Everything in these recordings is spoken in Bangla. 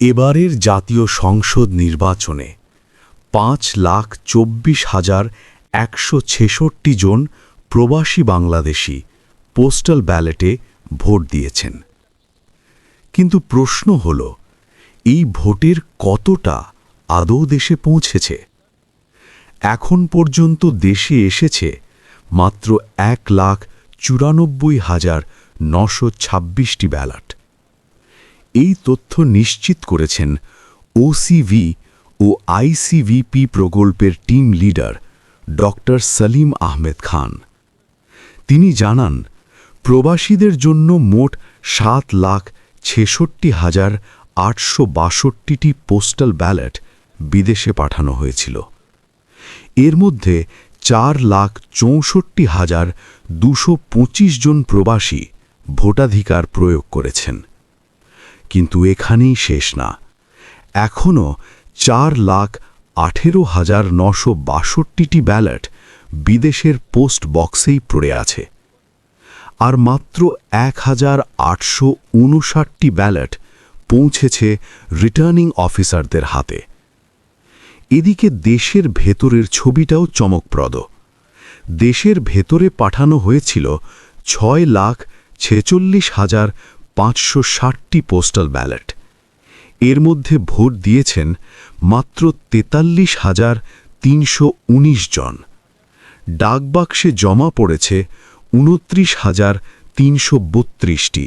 এবারের জাতীয় সংসদ নির্বাচনে পাঁচ লাখ চব্বিশ হাজার একশো ছেষট্টি জন প্রবাসী বাংলাদেশি পোস্টাল ব্যালটে ভোট দিয়েছেন। কিন্তু প্রশ্ন হল, এই ভোটের কতটা আদৌ দেশে পৌঁছেছে? এখন পর্যন্ত দেশে এসেছে মাত্র এক লাখ চুরানব্বই হাজার নশো ছাব্বিশটি ব্যালট। এই তথ্য নিশ্চিত করেছেন ওসিভি ও আইসিভিপি প্রকল্পের team leader doctor Salim Ahmed Khan. তিনি জানান, প্রবাসীদের জন্য মোট সাত লাখ ছেষট্টি হাজার আটশো বাষট্টিটি পোস্টাল ব্যালট বিদেশে পাঠানো হয়েছিল। এর মধ্যে চার লাখ চৌষট্টি হাজার দুশো জন প্রবাসী ভোটাধিকার প্রয়োগ করেছেন। কিন্তু এখানেই শেষ না। এখনও চার লাখ আঠেরো হাজার নশো বাষট্টিটি ব্যালট বিদেশের পোস্ট বক্সেই পড়ে আছে। আর মাত্র এক হাজার আটশো উনষাটটি ব্যালট পৌঁছেছে রিটার্নিং অফিসারদের হাতে। এদিকে দেশের ভেতরের ছবিটাও চমকপ্রদ। দেশের ভেতরে পাঠানো হয়েছিল ছয় লাখ ছেচল্লিশ হাজার পাঁচশো ষাটটি পোস্টাল ব্যালট এর মধ্যে ভোট দিয়েছেন মাত্র তেতাল্লিশ হাজার তিনশো উনিশ জন। ডাকবাক্সে জমা পড়েছে উনত্রিশ হাজার তিনশো বত্রিশটি।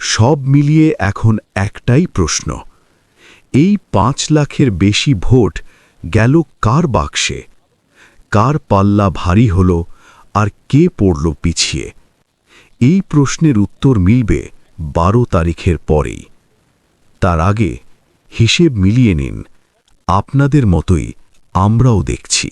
সব মিলিয়ে এখন একটাই প্রশ্ন, এই পাঁচ লাখের বেশি ভোট গেল কার বাক্সে? কার পাল্লা ভারী হল আর কে পড়ল পিছিয়ে? এই প্রশ্নের উত্তর মিলবে বারো তারিখের পরেই। তার আগে হিসেব মিলিয়ে নিন আপনাদের মতোই আমরাও দেখছি।